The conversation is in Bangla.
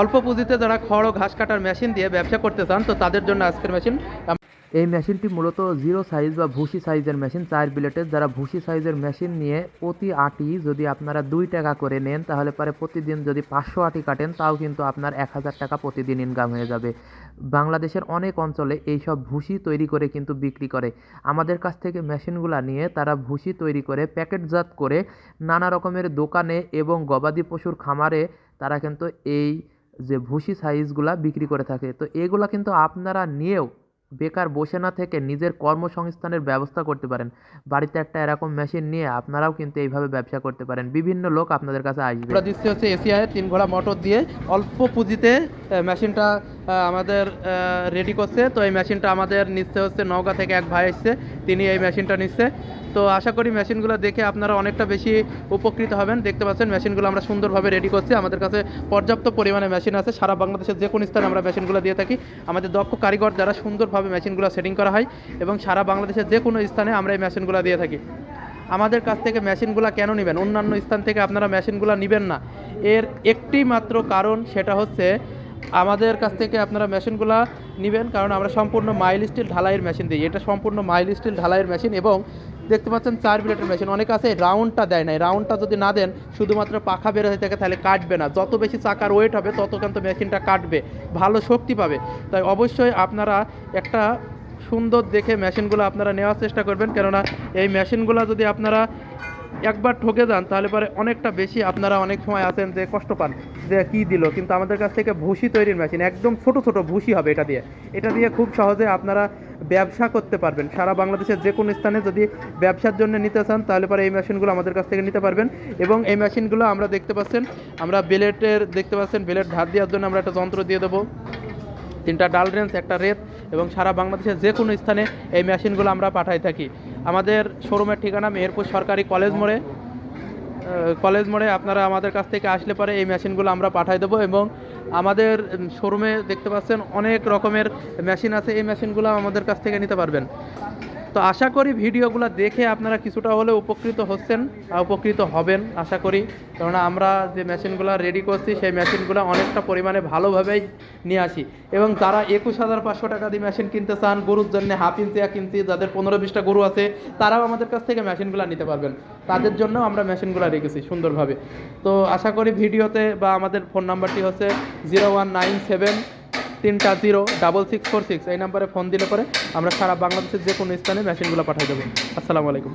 অল্প পুঁজিতে যারা খড় ও ঘাস কাটার মেশিন দিয়ে ব্যবসা করতে চান, তো তাদের জন্য আজকের মেশিন এই মেশিনটি মূলত জিরো সাইজ বা ভুসি সাইজের মেশিন, চার বিলেটের। যারা ভুসি সাইজের মেশিন নিয়ে প্রতি আটি যদি আপনারা দুই টাকা করে নেন, তাহলে পরে প্রতিদিন যদি পাঁচশো আটি কাটেন, তাও কিন্তু আপনার এক হাজার টাকা প্রতিদিন ইনকাম হয়ে যাবে। বাংলাদেশের অনেক অঞ্চলে এই সব ভুসি তৈরি করে কিন্তু বিক্রি করে। আমাদের কাছ থেকে মেশিনগুলো নিয়ে তারা ভুসি তৈরি করে, প্যাকেটজাত করে নানা রকমের দোকানে এবং গবাদি পশুর খামারে তারা কিন্তু এই যে ভুসি সাইজগুলা বিক্রি করে থাকে। তো এগুলা কিন্তু আপনারা নিয়েও বেকার বসে না থেকে নিজের কর্মসংস্থানের ব্যবস্থা করতে পারেন। বাড়িতে একটা এরকম মেশিন নিয়ে আপনারাও কিন্তু এইভাবে ব্যবসা করতে পারেন। বিভিন্ন লোক আপনাদের কাছে আসবে। দৃশ্য হচ্ছে এশিয়ায় তিন ঘোড়া মোটর দিয়ে অল্প পুঁজিতে মেশিনটা আমাদের রেডি করছে। তো এই মেশিনটা আমাদের নিচ্ছে হচ্ছে নওগাঁ থেকে এক ভাই এসছে। তিনি এই মেশিনটা নিচ্ছে। তো আশা করি মেশিনগুলো দেখে আপনারা অনেকটা বেশি উপকৃত হবেন। দেখতে পাচ্ছেন মেশিনগুলো আমরা সুন্দরভাবে রেডি করছি। আমাদের কাছে পর্যাপ্ত পরিমাণে মেশিন আছে। সারা বাংলাদেশের যে কোনো স্থানে আমরা মেশিনগুলো দিয়ে থাকি। আমাদের দক্ষ কারিগর দ্বারা সুন্দরভাবে মেশিনগুলো সেটিং করা হয় এবং সারা বাংলাদেশের যে কোনো স্থানে আমরা এই মেশিনগুলো দিয়ে থাকি। আমাদের কাছ থেকে মেশিনগুলো কেন নেবেন? অন্যান্য স্থান থেকে আপনারা মেশিনগুলো নেবেন না। এর একটি মাত্র কারণ সেটা হচ্ছে আমাদের কাছ থেকে আপনারা মেশিনগুলো নেবেন, কারণ আমরা সম্পূর্ণ মাইল স্টিল ঢালাইয়ের মেশিন দিই। এটা সম্পূর্ণ মাইল স্টিল ঢালাইয়ের মেশিন এবং দেখতে পাচ্ছেন চার বিলেটের মেশিন। অনেক আছে, রাউন্ডটা দেয় না এই রাউন্ডটা যদি না দেন, শুধুমাত্র পাখা বের হয়ে থাকে, তাহলে কাটবে না। যত বেশি চাকার ওয়েট হবে, তত কিন্তু মেশিনটা কাটবে, ভালো শক্তি পাবে। তাই অবশ্যই আপনারা একটা সুন্দর দেখে মেশিনগুলো আপনারা নেওয়ার চেষ্টা করবেন। কেননা এই মেশিনগুলো যদি আপনারা একবার ঠকে যান, তাহলে পরে অনেকটা বেশি আপনারা অনেক সময় আছেন যে কষ্ট পান, যে কি দিল। কিন্তু আমাদের কাছ থেকে ভুসি তৈরির মেশিন একদম ছোট ছোট ভুসি হবে এটা দিয়ে। এটা দিয়ে খুব সহজে আপনারা ব্যবসা করতে পারবেন। সারা বাংলাদেশের যে কোনো স্থানে যদি ব্যবসার জন্য নিতে চান, তাহলে পরে এই মেশিনগুলো আমাদের কাছ থেকে নিতে পারবেন। এবং এই মেশিনগুলো আমরা দেখতে পাচ্ছেন, আমরা বেলেটের দেখতে পাচ্ছেন বেলেট ধার দেওয়ার জন্য আমরা একটা যন্ত্র দিয়ে দেবো। তিনটা ডাল রেঞ্জ একটা রেত এবং সারা বাংলাদেশের যে কোনো স্থানে এই মেশিনগুলো আমরা পাঠাই থাকি। আমাদের শোরুমের ঠিকানা মেহেরপুর সরকারি কলেজ মোড়ে। কলেজ মোড়ে আপনারা আমাদের কাছ থেকে আসলে পরে এই মেশিনগুলো আমরা পাঠাই দেবো এবং আমাদের শোরুমে দেখতে পাচ্ছেন অনেক রকমের মেশিন আছে, এই মেশিনগুলো আমাদের কাছ থেকে নিতে পারবেন। তো আশা করি ভিডিওগুলো দেখে আপনারা কিছুটা হলে উপকৃত হচ্ছেন উপকৃত হবেন, আশা করি। কেননা আমরা যে মেশিনগুলো রেডি করছি, সেই মেশিনগুলো অনেকটা পরিমাণে ভালোভাবেই নিয়ে আসি। এবং তারা একুশ হাজার পাঁচশো টাকা দিয়ে মেশিন কিনতে চান, গরুর জন্য হাফ ইঞ্চি এক যাদের পনেরো বিশটা গরু আছে, তারাও আমাদের কাছ থেকে মেশিনগুলো নিতে পারবেন। তাদের জন্য আমরা মেশিনগুলো রেখেছি সুন্দরভাবে। তো আশা করি ভিডিওতে বা আমাদের ফোন নাম্বারটি হচ্ছে জিরো ওয়ান নাইন সেভেন তিনটা zero double six four six এই নাম্বারে ফোন দিলে পরে আমরা সারা বাংলাদেশের যে কোনো স্থানে মেশিনগুলো পাঠিয়ে দেবো। আসসালামু আলাইকুম।